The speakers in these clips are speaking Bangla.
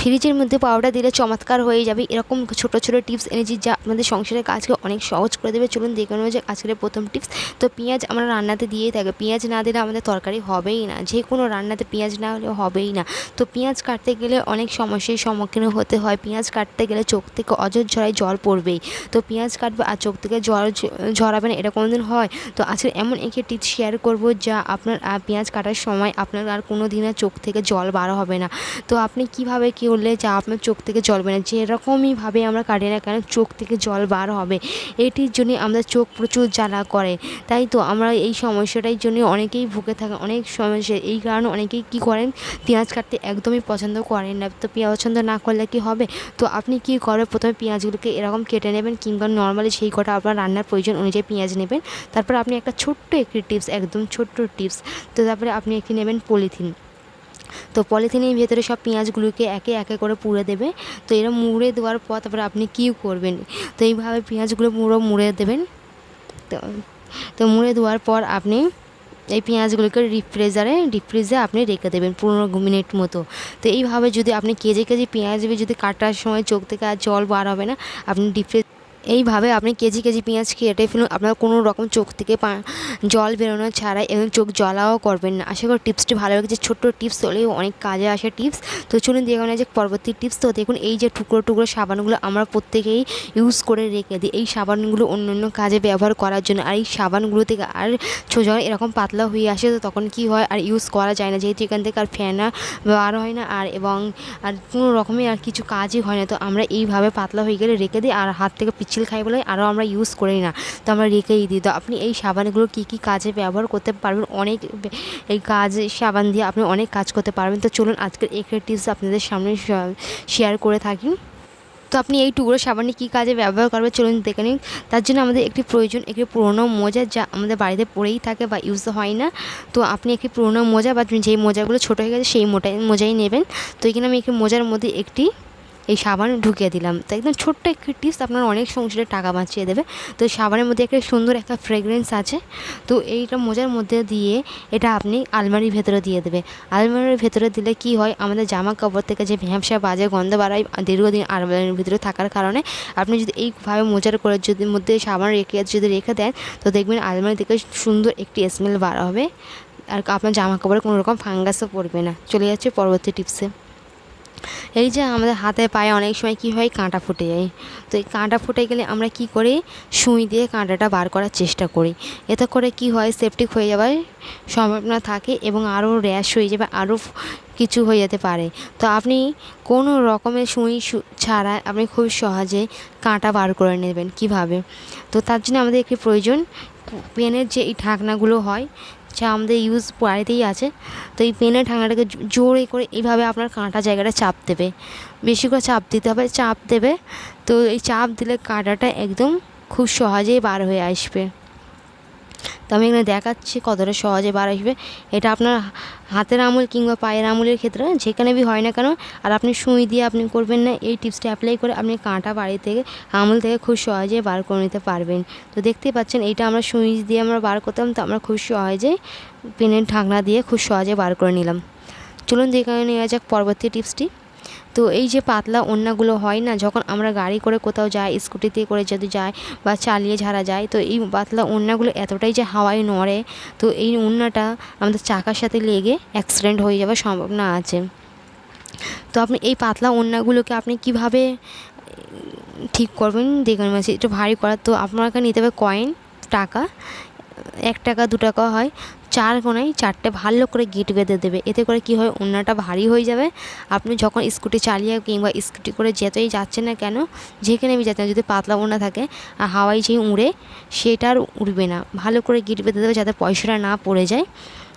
ফ্রিজের মধ্যে পাউডার দিলে চমৎকার হয়ে যাবে। এরকম ছোটো ছোটো টিপস এনেছি যা আমাদের সংসারের কাজকে অনেক সহজ করে দেবে। চলুন দেখে নেওয়া যাক আজকের প্রথম টিপস তো পেঁয়াজ আমরা রান্নাতে দিয়েই থাকি। পেঁয়াজ না দিলে আমাদের তরকারি হবেই না। যে কোনো রান্নাতে পেঁয়াজ না হলে হবেই না। তো পেঁয়াজ কাটতে গেলে অনেক সমস্যার সম্মুখীন হতে হয়। পেঁয়াজ কাটতে গেলে চোখ থেকে অজর ঝরায় জল পড়বেই। তো পেঁয়াজ কাটবে আর চোখ থেকে জল ঝরাবে না, এটা কোনোদিন হয়? তো আজকে এমন একটি টিপস শেয়ার করব যা আপনার পেঁয়াজ কাটার সময় আপনার আর কোনো দিনের চোখ থেকে জল বার হবে না। তো আপনি কীভাবে কী করলে যা আপনার চোখ থেকে জল বের যেরকমইভাবে আমরা কাটি না কেন, চোখ থেকে জল বার হবে। এটির জন্য আমাদের চোখ প্রচুর জ্বালা করে। তাই তো আমরা এই সমস্যাটার জন্য অনেকেই ভুগে থাকেন অনেক সমস্যা। এই কারণে অনেকেই কী করেন, পেঁয়াজ কাটতে একদমই পছন্দ করেন না। তো পেঁয়াজ পছন্দ না করলে কি হবে? তো আপনি কী করবেন প্রথমে পেঁয়াজগুলোকে এরকম কেটে নেবেন কিংবা নর্মালি সেই কটা আপনার রান্নার প্রয়োজন অনুযায়ী পেঁয়াজ নেবেন। তারপর আপনি একটা ছোট্ট একটি টিপস একদম ছোট্ট টিপস তো তারপরে আপনি একটি নেবেন পলিথিন তো পলিথিনের ভেতরে সব পেঁয়াজগুলোকে একে একে করে পুড়ে দেবে। তো এরা মুড়ে দেওয়ার পর তারপরে আপনি কী করবেন? তো এইভাবে পেঁয়াজগুলো পুরো মুড়ে দেবেন। তো তো মুড়ে দেওয়ার পর আপনি এই পেঁয়াজগুলোকে ডিপ ফ্রিজারে ডিপ ফ্রিজে আপনি রেখে দেবেন পনেরো মিনিট মতো। তো এইভাবে যদি আপনি কেজি কেজি পেঁয়াজ যদি কাটার সময় চোখ থেকে আর জল বার হবে না, আপনি ডিপ ফ্রিজ এইভাবে আপনি কেজি কেজি পেঁয়াজ কেটে ফেলুন। আপনার কোনো রকম চোখ থেকে জল বেরোনো ছাড়াই এবং চোখ জ্বলাও করবেন না। আশা করি টিপসটি ভালো লেগেছে। ছোট্ট টিপস হলেও অনেক কাজে আসে টিপস। তো চলুন দেখুন যে পরবর্তী টিপস। তো দেখুন, এই যে টুকরো টুকরো সাবানগুলো আমরা প্রত্যেকেই ইউজ করে রেখে দিই। এই সাবানগুলো অন্য অন্য কাজে ব্যবহার করার জন্য। আর এই সাবানগুলো থেকে আর যখন এরকম পাতলা হয়ে আসে, তো তখন কি হয় আর ইউজ করা যায় না। যেহেতু এখান থেকে আর ফেনা বার হয় না আর এবং আর কোনো রকমের আর কিছু কাজই হয় না। তো আমরা এইভাবে পাতলা হয়ে গেলে রেখে দিই। আর হাত থেকে পিচ্ছিল খাই বলে আরও আমরা ইউজ করি না। তো আমরা রেখেই দিই। তো আপনি এই সাবানগুলো কী কী কাজে ব্যবহার করতে পারবেন? অনেক এই কাজ, সাবান দিয়ে আপনি অনেক কাজ করতে পারবেন। তো চলুন আজকের একটা টিপস আপনাদের সামনে শেয়ার করে থাকি। তো আপনি এই টুকরো সাবানটি কী কাজে ব্যবহার করবেন? চলুন দেখে নিন। তার জন্য আমাদের একটি প্রয়োজন, একটি পুরোনো মোজা যা আমাদের বাড়িতে পড়েই থাকে বা ইউজ হয় না। তো আপনি একটি পুরোনো মোজা বা যেই মোজাগুলো ছোটো হয়ে গেছে সেই মোটাই মোজাই নেবেন। তো এখানে আমি একটি মোজার মধ্যে একটি এই সাবান ঢুকিয়ে দিলাম। তো একদম ছোট্ট একটি টিপস, আপনার অনেক সংসারে টাকা বাঁচিয়ে দেবে। তো সাবানের মধ্যে একটা সুন্দর একটা ফ্রেগরেন্স আছে। তো এইটা মোজার মধ্যে দিয়ে এটা আপনি আলমারির ভেতরে দিয়ে দেবে। আলমারির ভেতরে দিলে কি হয়, আমাদের জামা কাপড় থেকে যে ভ্যাবসা বাজে গন্ধ বাড়ায়, দীর্ঘদিন আলমারির ভিতরে থাকার কারণে। আপনি যদি এইভাবে মোজার করে যদি মধ্যে সাবান রেখে, যদি রেখে দেন, তো দেখবেন আলমারি থেকে সুন্দর একটি স্মেল বার হবে। আর আপনার জামা কাপড়ে কোনো রকম ফাঙ্গাসও পড়বে না। চলে যাচ্ছে পরবর্তী টিপসে। এই যে আমাদের হাতে পায়ে অনেক সময় কী হয়, কাঁটা ফুটে যায়। তো এই কাঁটা ফুটে গেলে আমরা কি করি? সুই দিয়ে কাঁটাটা বার করার চেষ্টা করি। এতে করে কি হয় সেপটিক হয়ে যাওয়ার সম্ভাবনা থাকে এবং আরও র্যাশ হয়ে যাবে, আরও কিছু হয়ে যেতে পারে। তো আপনি কোনো রকমের সুই ছাড়া আপনি খুব সহজে কাঁটা বার করে নেবেন, কীভাবে? তো তার জন্য আমাদের একটি প্রয়োজন, পেনের যে এই ঢাকনাগুলো হয় যা আমাদের ইউজ বাড়িতেই আছে। তো এই পেনের ঠাঙাটাকে জোরে করে এইভাবে আপনার কাঁটা জায়গাটা চাপ দেবে। বেশি করে চাপ দিতে হবে, চাপ দেবে। তো এই চাপ দিলে কাঁটাটা একদম খুব সহজেই বার হয়ে আসবে। তো আমি এখানে দেখাচ্ছি কতটা সহজে বার আসবে। এটা আপনার হাতের আঙুল কিংবা পায়ের আঙুলের ক্ষেত্রে যেখানে বি হয় না কেন, আর আপনি সুই দিয়ে আপনি করবেন না, এই টিপসটা অ্যাপ্লাই করে আপনি কাঁটা বাড়ি থেকে আঙুল থেকে খুব সহজে বার করে নিতে পারবেন। তো দেখতেই পাচ্ছেন, এইটা আমরা সুই দিয়ে আমরা বার করতাম, তো আমরা খুব সহজে পেনের ঢাকনা দিয়ে খুব সহজে বার করে নিলাম। চলুন দেখে নেওয়া যাক পরবর্তী টিপসটি। তো এই যে পাতলা ওড়নাগুলো হয় না, যখন আমরা গাড়ি করে কোথাও যাই, স্কুটিতে করে যদি যাই বা চালিয়ে ঝাড়া যায়, তো এই পাতলা ওড়নাগুলো এতটাই যে হাওয়ায় নড়ে, তো এই ওড়নাটা আমাদের চাকার সাথে লেগে অ্যাক্সিডেন্ট হয়ে যাওয়ার সম্ভাবনা আছে। তো আপনি এই পাতলা ওড়নাগুলোকে আপনি কীভাবে ঠিক করবেন? দেখুন মাসে একটু ভারী করার তো আপনাকে নিতে হবে কয়েন টাকা, এক টাকা, দু টাকা হয়। চার কোনায় চারটে ভালো করে গিট বেঁধে দেবে। এতে করে কি হয়? ওড়নাটা ভারী হয়ে যাবে। আপনি যখন স্কুটি চালিয়ে কিংবা স্কুটি করে যেতেই যাচ্ছেন না কেন, যেখানে আমি যাচ্ছেন যদি পাতলা ওড়না থাকে, আর হাওয়ায় যেই উড়ে, সেটা আর উড়বে না। ভালো করে গিট বেঁধে দেবে যাতে পয়সাটা না পড়ে যায়।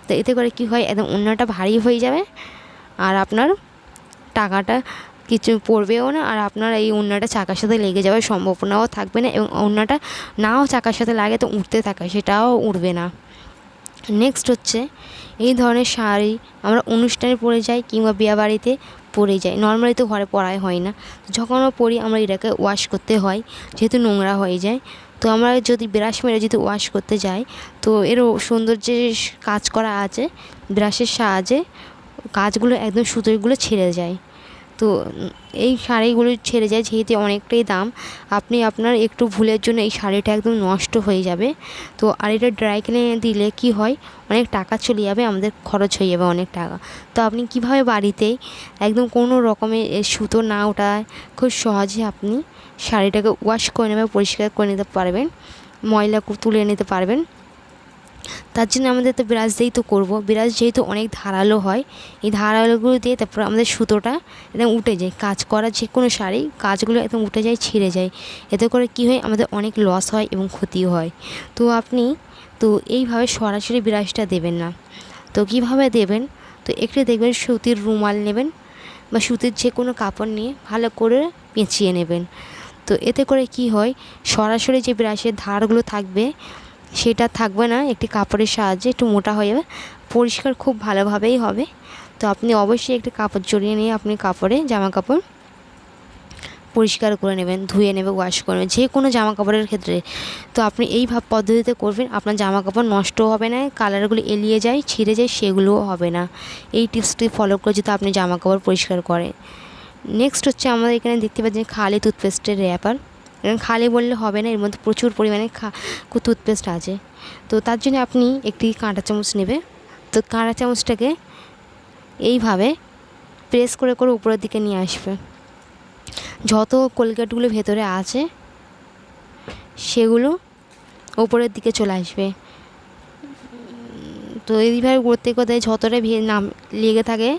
তো এতে করে কি হয়? একদম ওড়নাটা ভারী হয়ে যাবে। আর আপনার টাকাটা কিছু পড়বেও না, আর আপনার এই ওড়নাটা চাকার সাথে লেগে যাওয়ার সম্ভাবনাও থাকবে না এবং ওড়নাটা নাও চাকার সাথে লাগে তো উঠতে থাকে, সেটাও উঠবে না। নেক্সট হচ্ছে, এই ধরনের শাড়ি আমরা অনুষ্ঠানে পরে যাই কিংবা বিয়েবাড়িতে পরে যাই। নর্মালি তো ঘরে পরাই হয় না। যখন আমরা পরি, আমরা এটাকে ওয়াশ করতে হয়, যেহেতু নোংরা হয়ে যায়। তো আমরা যদি ব্রাশ মেরে যদি ওয়াশ করতে যাই, তো এর সুন্দর যে কাজ করা আছে ব্রাশের সাহায্যে কাজগুলো একদম সুতোগুলো ছেড়ে যায়। তো এই শাড়িগুলো ছেড়ে যায় যেহেতু অনেকটাই দাম, আপনি আপনার একটু ভুলের জন্য এই শাড়িটা একদম নষ্ট হয়ে যাবে। তো আর এটা ড্রাই ক্লিনে দিলে কি হয়? অনেক টাকা চলে যাবে, আমাদের খরচ হয়ে যাবে অনেক টাকা। তো আপনি কীভাবে বাড়িতেই একদম কোনো রকমের সুতো না ওঠায় খুব সহজে আপনি শাড়িটাকে ওয়াশ করে নেবে পরিষ্কার করে নিতে পারবেন, ময়লা তুলে নিতে পারবেন। তার জন্য আমাদের তো ব্রাশ দিয়েই তো করব। ব্রাশ যেহেতু অনেক ধারালো হয়, এই ধারালোগুলো দিয়ে তারপর আমাদের সুতোটা একদম উঠে যায়। কাজ করা যে কোনো শাড়ি, কাজগুলো একদম উঠে যায়, ছিঁড়ে যায়। এতে করে কী হয়, আমাদের অনেক লস হয় এবং ক্ষতিও হয়। তো আপনি, তো এইভাবে সরাসরি ব্রাশটা দেবেন না। তো কীভাবে দেবেন? তো একটু দেখবেন সুতির রুমাল নেবেন বা সুতির যে কোনো কাপড় নিয়ে ভালো করে পেঁচিয়ে নেবেন। তো এতে করে কি হয়, সরাসরি যে ব্রাশের ধারগুলো থাকবে সেটা থাকবে না, একটি কাপড়ের সাহায্যে একটু মোটা হয়ে যাবে, পরিষ্কার খুব ভালোভাবেই হবে। তো আপনি অবশ্যই একটি কাপড় জড়িয়ে নিয়ে আপনি কাপড়ে জামা কাপড় পরিষ্কার করে নেবেন, ধুয়ে নেবে ওয়াশ করে নেবেন, যে কোনো জামা কাপড়ের ক্ষেত্রে। তো আপনি এই ভাব পদ্ধতিতে করবেন, আপনার জামা কাপড় নষ্ট হবে না, কালারগুলো এলিয়ে যায়, ছিঁড়ে যায়, সেগুলোও হবে না। এই টিপসটি ফলো করে যদি আপনি জামা কাপড় পরিষ্কার করেন। নেক্সট হচ্ছে আমাদের এখানে দেখতে পাচ্ছেন খালি টুথপেস্টের র্যাপার এখানে খালি বললে হবে না, এর মধ্যে প্রচুর পরিমাণে খা টুথপেস্ট আছে। তো তার জন্য আপনি একটি কাঁটা চামচ নেবে। তো কাঁটা চামচটাকে এইভাবে প্রেস করে করে উপরের দিকে নিয়ে আসবে। যত কোলগেটগুলো ভেতরে আছে, সেগুলো ওপরের দিকে চলে আসবে। তো এইভাবে করতে করতে যতটা ভে- নাম, লেগে থাকে,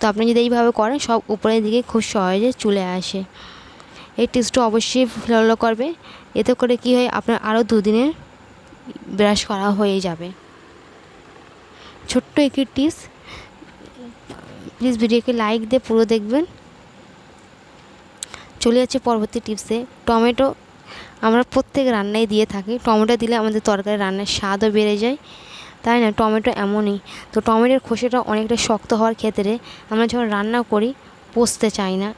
তো আপনি যদি এইভাবে করেন, সব উপরের দিকে খুব সহজে চলে আসে। এই টিপসটা অবশ্যই ফলো করবে। এতে করে কি হয়, আপনার আরও দুদিনের ব্রাশ করা হয়ে যাবে। ছোট্ট একটি টিপস প্লিজ ভিডিওকে লাইক দিয়ে পুরো দেখবেন। চলে যাচ্ছে পরবর্তী টিপসে টমেটো আমরা প্রত্যেক রান্নায় দিয়ে থাকি। টমেটো দিলে আমাদের তরকারি রান্নার স্বাদও বেড়ে যায়। তাই না? টমেটো এমনই। তো টমেটোর খোসাটা অনেকটা শক্ত হওয়ার ক্ষেত্রে আমরা যখন রান্না করি পোষতে চাই না।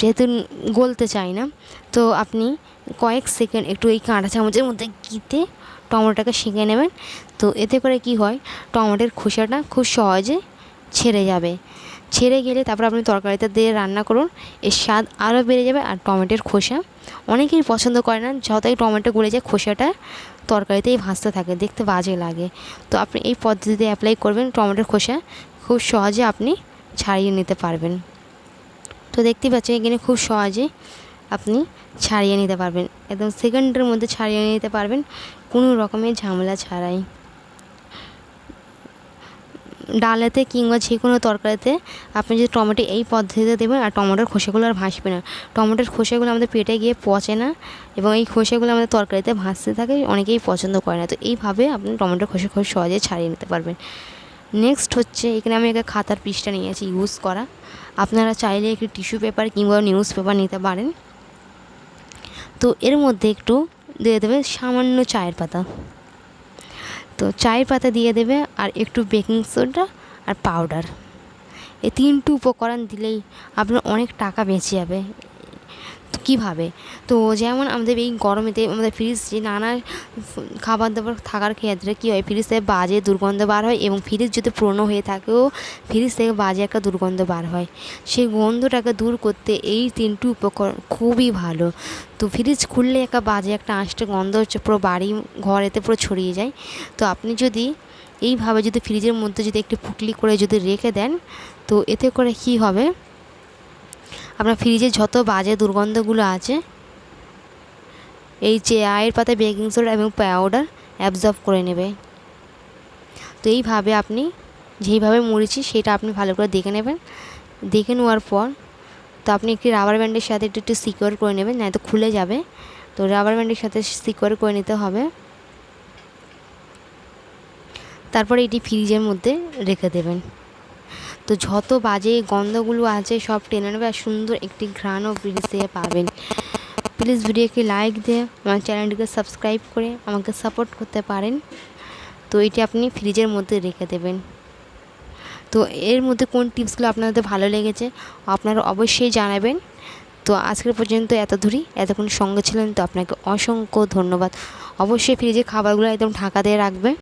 যেহেতু গলতে চাই না, তো আপনি কয়েক সেকেন্ড একটু এই কাঁটা চামচের মধ্যে গিতে টমেটোটাকে সেঁকে নেবেন। তো এতে করে কি হয়, টমেটোর খোসাটা খুব সহজে ছেড়ে যাবে। ছেড়ে গেলে তারপর আপনি তরকারিতে দিয়ে রান্না করুন, এর স্বাদ আরও বেড়ে যাবে আর টমেটোর খোসা। অনেকেই পছন্দ করে না, যতই টমেটো গলে যায় খোসাটা তরকারিতেই ভাসতে থাকে, দেখতে বাজে লাগে। তো আপনি এই পদ্ধতিতে অ্যাপ্লাই করবেন টমেটোর খোসা, খুব সহজে আপনি ছাড়িয়ে নিতে পারবেন। তো দেখতে পাচ্ছেন, এখানে খুব সহজে আপনি ছাড়িয়ে নিতে পারবেন। একদম সেকেন্ডের মধ্যে ছাড়িয়ে নিতে পারবেন, কোনো রকমের ঝামেলা ছাড়াই। ডালেতে কিংবা যে কোনো তরকারিতে আপনি যদি টমেটো এই পদ্ধতিতে দেবেন, আর টমেটোর খোসাগুলো আর ভাসবে না। টমেটোর খোসাগুলো আমাদের পেটে গিয়ে পচে না, এবং এই খোসাগুলো আমাদের তরকারিতে ভাসতে থাকে, অনেকেই পছন্দ করে না। তো এইভাবে আপনি টমেটোর খোসা খুব সহজে ছাড়িয়ে নিতে পারবেন। নেক্সট হচ্ছে এখানে আমি একটা খাতার পিসটা নিয়েছি ইউজ করা। আপনারা চাইলে একটু টিস্যু পেপার কিংবা নিউজ পেপার নিতে পারেন। তো এর মধ্যে একটু দিয়ে দেবে সামান্য চায়ের পাতা। তো চায়ের পাতা দিয়ে দেবে আর একটু বেকিং সোডা আর পাউডার এই তিনটে উপকরণ দিলেই আপনার অনেক টাকা বেঁচে যাবে। কীভাবে? তো যেমন আমাদের এই গরমেতে আমাদের ফ্রিজ যে নানা খাবার দাবার থাকার ক্ষেত্রে কী হয়? ফ্রিজ থেকে বাজে দুর্গন্ধ বার হয় এবং ফ্রিজ যদি পুরনো হয়ে থাকেও ফ্রিজ থেকে বাজে একটা দুর্গন্ধ বার হয়। সেই গন্ধটাকে দূর করতে এই তিনটি উপকরণ খুবই ভালো। তো ফ্রিজ খুললে একটা বাজে একটা আঁশটা গন্ধ হচ্ছে, পুরো বাড়ি, ঘরেতে পুরো ছড়িয়ে যায়। তো আপনি যদি এইভাবে যদি ফ্রিজের মধ্যে যদি একটু পুটলি করে যদি রেখে দেন, তো এতে করে কী হবে? আপনার ফ্রিজে যত বাজে দুর্গন্ধগুলো আছে, এই চায়ের পাতা বেকিং সোডা এবং পাউডার অ্যাবজর্ব করে নেবে। তো এইভাবে আপনি যেইভাবে মুড়েছি সেটা আপনি ভালো করে দেখে নেবেন। দেখে নেওয়ার পর তো আপনি একটি রাবার ব্যান্ডের সাথে একটু একটু সিকিওর করে নেবেন নয়তো খুলে যাবে। তো রাবার ব্যান্ডের সাথে সিকিওর করে নিতে হবে। তারপরে এটি ফ্রিজের মধ্যে রেখে দেবেন। তো যত বাজে গন্ধগুলো আছে সব টেনে নেবে আর সুন্দর একটি ঘ্রাণও ফ্রিজ থেকে পাবেন। প্লিজ ভিডিওকে লাইক দিয়ে আমার চ্যানেলটিকে সাবস্ক্রাইব করে আমাকে সাপোর্ট করতে পারেন। তো এটি আপনি ফ্রিজের মধ্যে রেখে দেবেন। তো এর মধ্যে কোন টিপসগুলো আপনাদের ভালো লেগেছে আপনারা অবশ্যই জানাবেন। তো আজকের পর্যন্ত এত দূরই। এতক্ষণ সঙ্গে ছিলেন তো আপনাকে অসংখ্য ধন্যবাদ। অবশ্যই ফ্রিজে খাবারগুলো একদম ঢাকা দিয়ে রাখবে